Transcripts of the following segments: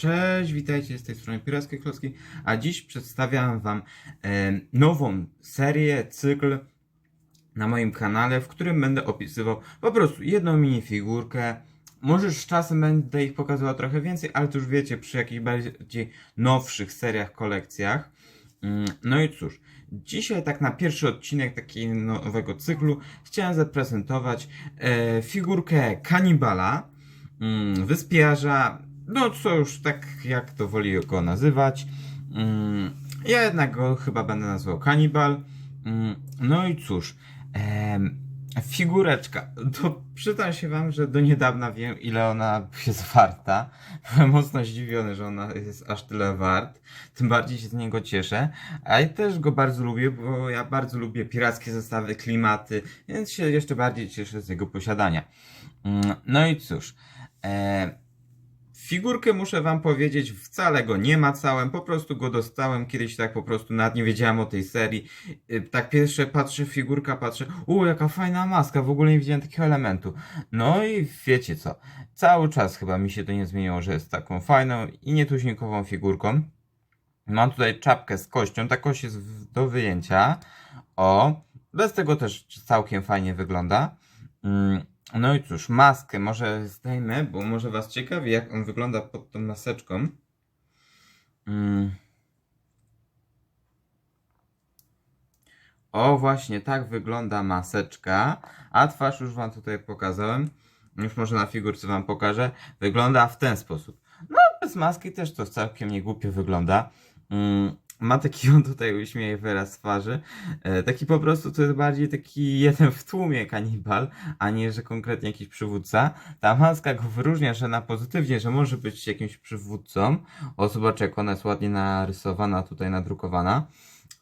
Cześć, witajcie z tej strony Pirackie Klocki, a dziś przedstawiam Wam e, nową serię, cykl na moim kanale, w którym będę opisywał po prostu jedną minifigurkę. Może z czasem będę ich pokazywał trochę więcej, ale to już wiecie, przy jakichś bardziej nowszych seriach, kolekcjach. Mm, No i cóż, dzisiaj tak na pierwszy odcinek takiego nowego cyklu chciałem zaprezentować e, figurkę kanibala, mm, wyspiarza, no co już tak jak to woli go nazywać. Mm, ja jednak go chyba będę nazywał kanibal. Mm, no i cóż, figureczka. To przyznam się wam, że do niedawna wiem ile ona jest warta. Byłem mocno zdziwiony, że ona jest aż tyle wart. Tym bardziej się z niego cieszę. A ja też go bardzo lubię, bo ja bardzo lubię pirackie zestawy, klimaty, więc się jeszcze bardziej cieszę z jego posiadania. Mm, No i cóż, e, Figurkę muszę wam powiedzieć, wcale go nie macałem, po prostu go dostałem kiedyś tak po prostu, nawet nie wiedziałem o tej serii. Y, Tak pierwsze patrzę, figurka, patrzę, u jaka fajna maska, w ogóle nie widziałem takiego elementu. No i wiecie co, cały czas chyba mi się to nie zmieniło, że jest taką fajną i nietuźnikową figurką. Mam tutaj czapkę z kością, ta kość jest do wyjęcia. O, bez tego też całkiem fajnie wygląda. Mm, No i cóż, maskę może zdejmę, bo może was ciekawi, jak on wygląda pod tą maseczką. Mm. O, właśnie tak wygląda maseczka, a twarz już wam tutaj pokazałem. Już może na figurce wam pokażę. Wygląda w ten sposób. No, bez maski też to całkiem niegłupio wygląda. Mm, ma taki on tutaj uśmiech wyraz twarzy. E, taki po prostu to jest bardziej taki jeden w tłumie kanibal, a nie, że konkretnie jakiś przywódca. Ta maska go wyróżnia, że na pozytywnie, że może być jakimś przywódcą. O, zobaczcie, jak ona jest ładnie narysowana, tutaj nadrukowana.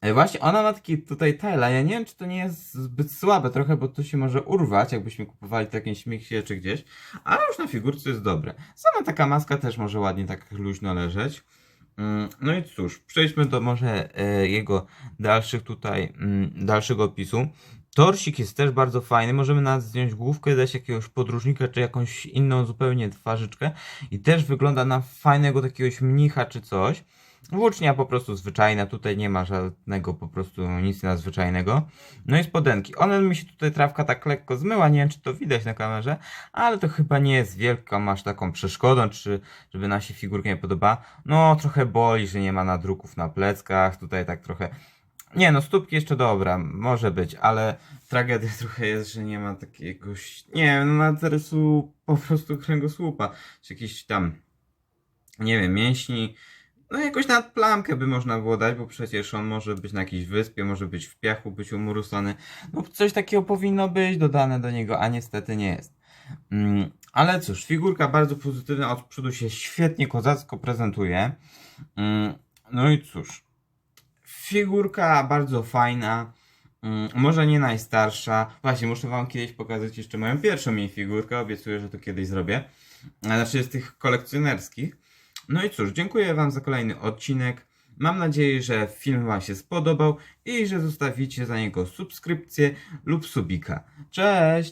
E, Właśnie ona ma taki tutaj tela. Ja nie wiem, czy to nie jest zbyt słabe trochę, bo to się może urwać, jakbyśmy kupowali to miksie czy gdzieś, ale już na figurce jest dobre. Sama taka maska też może ładnie tak luźno leżeć. Mm, No i cóż, przejdźmy do może e, jego dalszych tutaj, mm, dalszego opisu. Torsik jest też bardzo fajny, możemy nawet zdjąć główkę, dać jakiegoś podróżnika, czy jakąś inną zupełnie twarzyczkę i też wygląda na fajnego takiegoś mnicha czy coś. Włócznia po prostu zwyczajna, tutaj nie ma żadnego po prostu nic nadzwyczajnego. No i spodenki. One mi się tutaj trawka tak lekko zmyła, nie wiem czy to widać na kamerze, ale to chyba nie jest wielka, masz taką przeszkodą, czy żeby nam się figurka nie podoba. No trochę boli, że nie ma nadruków na pleckach, tutaj tak trochę... Nie no, stópki jeszcze dobra, może być, ale tragedia trochę jest, że nie ma takiegoś, nie wiem, no po prostu kręgosłupa, czy jakiś tam, nie wiem, mięśni, no jakoś nad plamkę by można było dać, bo przecież on może być na jakiejś wyspie, może być w piachu, być umurusany. No coś takiego powinno być dodane do niego, a niestety nie jest. Mm, ale cóż, figurka bardzo pozytywna, od przodu się świetnie kozacko prezentuje. Mm, no i cóż, figurka bardzo fajna. Mm, może nie najstarsza. Właśnie, muszę wam kiedyś pokazać jeszcze moją pierwszą jej figurkę. Obiecuję, że to kiedyś zrobię. Znaczy z tych kolekcjonerskich. No i cóż, dziękuję Wam za kolejny odcinek. Mam nadzieję, że film Wam się spodobał i że zostawicie za niego subskrypcję lub subika. Cześć!